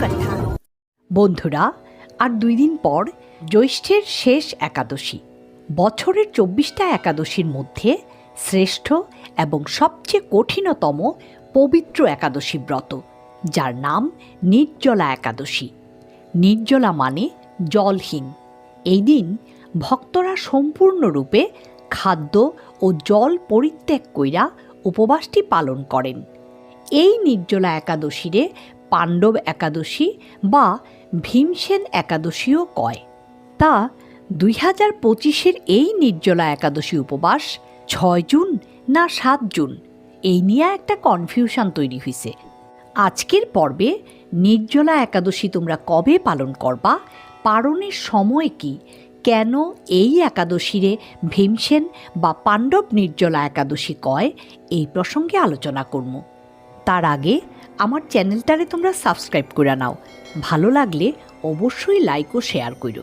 कथा বন্ধুরা, আর দুই দিন পর জ্যৈষ্ঠের শেষ একাদশী। বছরের চব্বিশটা একাদশীর মধ্যে শ্রেষ্ঠ এবং সবচেয়ে কঠিনতম পবিত্র একাদশী ব্রত, যার নাম নির্জলা একাদশী। নির্জলা মানে জলহীন। এই দিন ভক্তরা সম্পূর্ণরূপে খাদ্য ও জল পরিত্যাগ কইরা উপবাসটি পালন করেন। এই নির্জলা একাদশীরে পাণ্ডব একাদশী বা ভীমসেন একাদশীও কয়। তা দুই হাজার পঁচিশের এই নির্জলা একাদশী উপবাস ছয় জুন না সাত জুন? এই নিয়ে একটা কনফিউশন তৈরি হয়েছে আজকের পর্বে নির্জলা একাদশী তোমরা কবে পালন করবা? পালনের সময় কি? কেন এই একাদশীরে ভীমসেন বা পাণ্ডব নির্জলা একাদশী কয়? এই প্রসঙ্গে আলোচনা করব। তার আগে আমার চ্যানেলটারে তোমরা সাবস্ক্রাইব করে নাও। ভালো লাগলে অবশ্যই লাইক ও শেয়ার করো।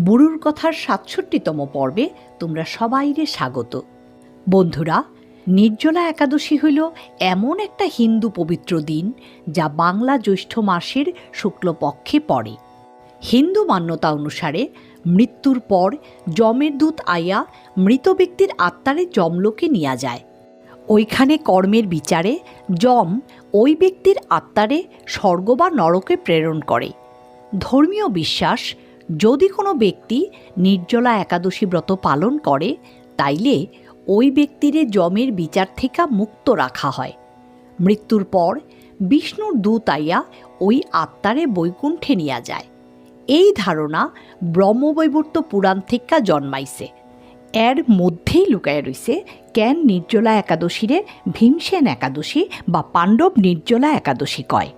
বুড়ুর কথার সাতষট্টিতম পর্বে তোমরা সবাইরে স্বাগত। বন্ধুরা, নির্জলা একাদশী হইল এমন একটা হিন্দু পবিত্র দিন যা বাংলা জ্যৈষ্ঠ মাসের শুক্লপক্ষে পড়ে। হিন্দু মান্যতা অনুসারে মৃত্যুর পর যমের দূত আইয়া মৃত ব্যক্তির আত্মারে যমলোকে নিয়ে যায়। ওইখানে কর্মের বিচারে যম ওই ব্যক্তির আত্মারে স্বর্গ বা নরকে প্রেরণ করে। ধর্মীয় বিশ্বাস, যদি কোনো ব্যক্তি নির্জলা একাদশী ব্রত পালন করে, তাইলে ওই ব্যক্তিরে যমের বিচার থেকে মুক্ত রাখা হয়। মৃত্যুর পর বিষ্ণুর দূত আইয়া ওই আত্মারে বৈকুণ্ঠে নিয়ে যায়। এই ধারণা ব্রহ্মবৈবর্ত পুরাণ থেকে জন্মাইছে। এর মধ্যেই লুকায় রইছে কেন নির্জলা একাদশীরে ভীমসেন একাদশী বা পাণ্ডব নির্জলা একাদশী কয়?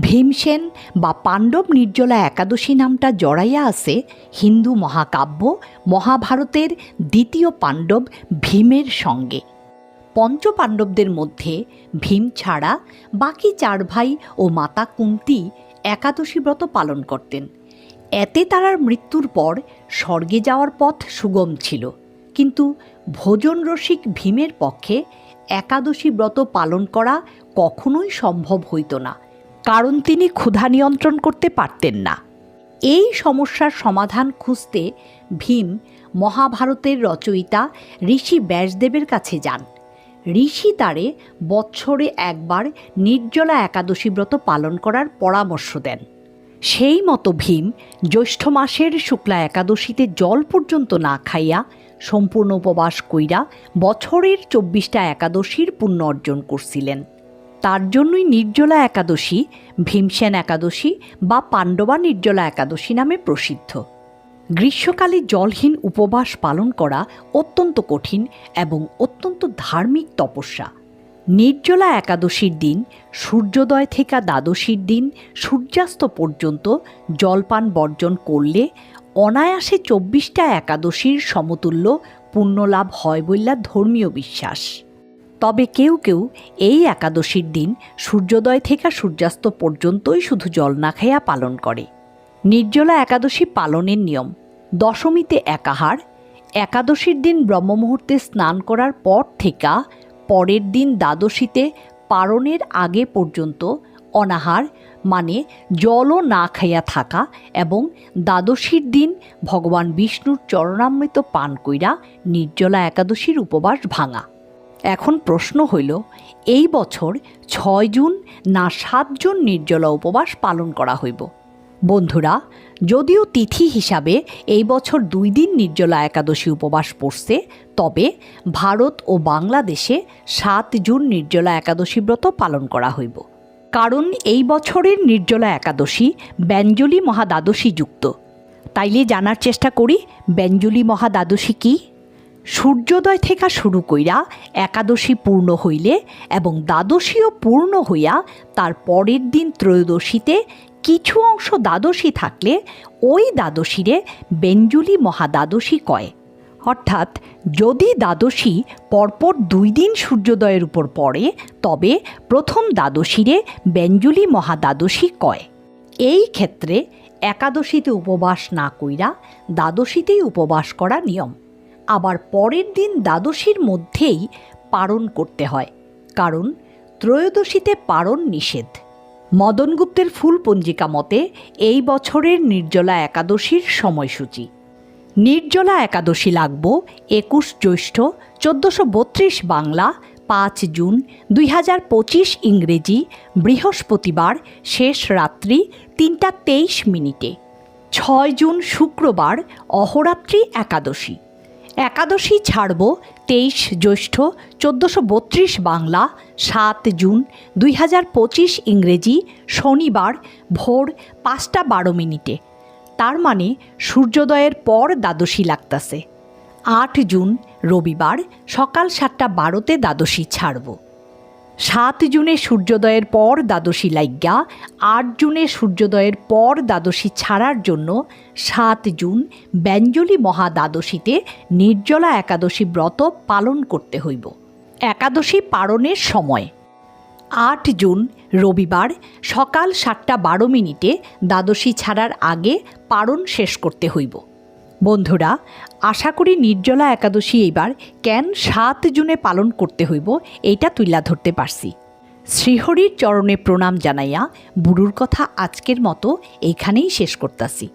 ভীমসেন বা পাণ্ডব নির্জলা একাদশী নামটা জড়াইয়া আছে হিন্দু মহাকাব্য মহাভারতের দ্বিতীয় পাণ্ডব ভীমের সঙ্গে। পঞ্চপাণ্ডবদের মধ্যে ভীম ছাড়া বাকি চার ভাই ও মাতা কুন্তি একাদশী ব্রত পালন করতেন। এতে তারার মৃত্যুর পর স্বর্গে যাওয়ার পথ সুগম ছিল। কিন্তু ভোজন রসিক ভীমের পক্ষে একাদশী ব্রত পালন করা কখনোই সম্ভব হইত না, কারণ তিনি ক্ষুধা নিয়ন্ত্রণ করতে পারতেন না। এই সমস্যার সমাধান খুঁজতে ভীম মহাভারতের রচয়িতা ঋষি ব্যাসদেবের কাছে যান। ঋষি তারে বৎসরে একবার নির্জলা একাদশী ব্রত পালন করার পরামর্শ দেন। সেই মতো ভীম জ্যৈষ্ঠ মাসের শুক্লা একাদশীতে জল পর্যন্ত না খাইয়া সম্পূর্ণ উপবাস কইরা বছরের চব্বিশটা একাদশীর পুণ্য অর্জন করছিলেন। তার জন্যই নির্জলা একাদশী, ভীমসেন একাদশী বা পাণ্ডবা নির্জলা একাদশী নামে প্রসিদ্ধ। গ্রীষ্মকালে জলহীন উপবাস পালন করা অত্যন্ত কঠিন এবং অত্যন্ত ধার্মিক তপস্যা। নির্জলা একাদশীর দিন, সূর্যোদয় থেকে দ্বাদশীর দিন সূর্যাস্ত পর্যন্ত জলপান বর্জন করলে অনায়াসে চব্বিশটা একাদশীর সমতুল্য পুণ্যলাভ হয় বললা ধর্মীয় বিশ্বাস। তবে কেউ কেউ এই একাদশীর দিন সূর্যোদয় থেকে সূর্যাস্ত পর্যন্তই শুধু জল না খাইয়া পালন করে। নির্জলা একাদশী পালনের নিয়ম, দশমীতে একাহার, একাদশীর দিন ব্রহ্মমুহূর্তে স্নান করার পর থেকে পরের দিন দ্বাদশীতে পারণের আগে পর্যন্ত অনাহার মানে জলও না খাইয়া থাকা এবং দ্বাদশীর দিন ভগবান বিষ্ণুর চরণামৃত পান কইরা নির্জলা একাদশীর উপবাস ভাঙা। এখন প্রশ্ন হইল, এই বছর ছয় জুন না সাত জুন নির্জলা উপবাস পালন করা হইব? বন্ধুরা, যদিও তিথি হিসাবে এই বছর দুই দিন নির্জলা একাদশী উপবাস পড়ছে, তবে ভারত ও বাংলাদেশে সাত জুন নির্জলা একাদশী ব্রত পালন করা হইব। কারণ এই বছরের নির্জলা একাদশী ব্যঞ্জলি মহাদ্বাদশী যুক্ত। তাইলে জানার চেষ্টা করি, ব্যঞ্জলি মহাদ্বাদশী কী? সূর্যোদয় থেকে শুরু কইরা একাদশী পূর্ণ হইলে এবং দ্বাদশীও পূর্ণ হইয়া তার পরের দিন ত্রয়োদশীতে কিছু অংশ দ্বাদশী থাকলে ওই দ্বাদশীরে বেঞ্জুলি মহাদ্বাদশী কয়। অর্থাৎ যদি দ্বাদশী পরপর দুই দিন সূর্যোদয়ের উপর পড়ে, তবে প্রথম দ্বাদশীরে বেঞ্জুলি মহাদ্বাদশী কয়। এই ক্ষেত্রে একাদশীতে উপবাস না কইরা দ্বাদশীতেই উপবাস করা নিয়ম। আবার পরের দিন দ্বাদশীর মধ্যেই পারণ করতে হয়, কারণ ত্রয়োদশীতে পারণ নিষেধ। মদন গুপ্তের ফুল পঞ্জিকা মতে এই বছরের নির্জলা একাদশীর সময়সূচি। নির্জলা একাদশী লাগব, একুশ জ্যৈষ্ঠ, চোদ্দোশো বত্রিশ বাংলা, পাঁচ জুন দুই হাজার পঁচিশ ইংরেজি, বৃহস্পতিবার শেষ রাত্রি তিনটা তেইশ মিনিটে। ছয় জুন শুক্রবার অহরাত্রি একাদশী। একাদশী ছাড়ব, তেইশ জ্যৈষ্ঠ, চোদ্দোশো বত্রিশ বাংলা, সাত জুন দুই হাজার পঁচিশ ইংরেজি, শনিবার ভোর পাঁচটা বারো মিনিটে। তার মানে সূর্যোদয়ের পর দ্বাদশী লাগতাছে। আট জুন, রবিবার, সকাল সাতটা বারোতে দ্বাদশী ছাড়ব। সাত জুনে সূর্যোদয়ের পর দ্বাদশী লাইজ্ঞা আট জুনে সূর্যোদয়ের পর দ্বাদশী ছাড়ার জন্য সাত জুন ব্যঞ্জলি মহা দ্বাদশীতে নির্জলা একাদশী ব্রত পালন করতে হইব। একাদশী পালনের সময় আট জুন, রবিবার, সকাল সাতটা বারো মিনিটে দ্বাদশী ছাড়ার আগে পারণ শেষ করতে হইব। বন্ধুরা, আশা করি নির্জলা একাদশী এইবার কেন সাত জুনে পালন করতে হইব এইটা তুইলা ধরতে পারছি। শ্রীহরির চরণে প্রণাম জানাইয়া বুড়ুর কথা আজকের মতো এইখানেই শেষ করতাছি।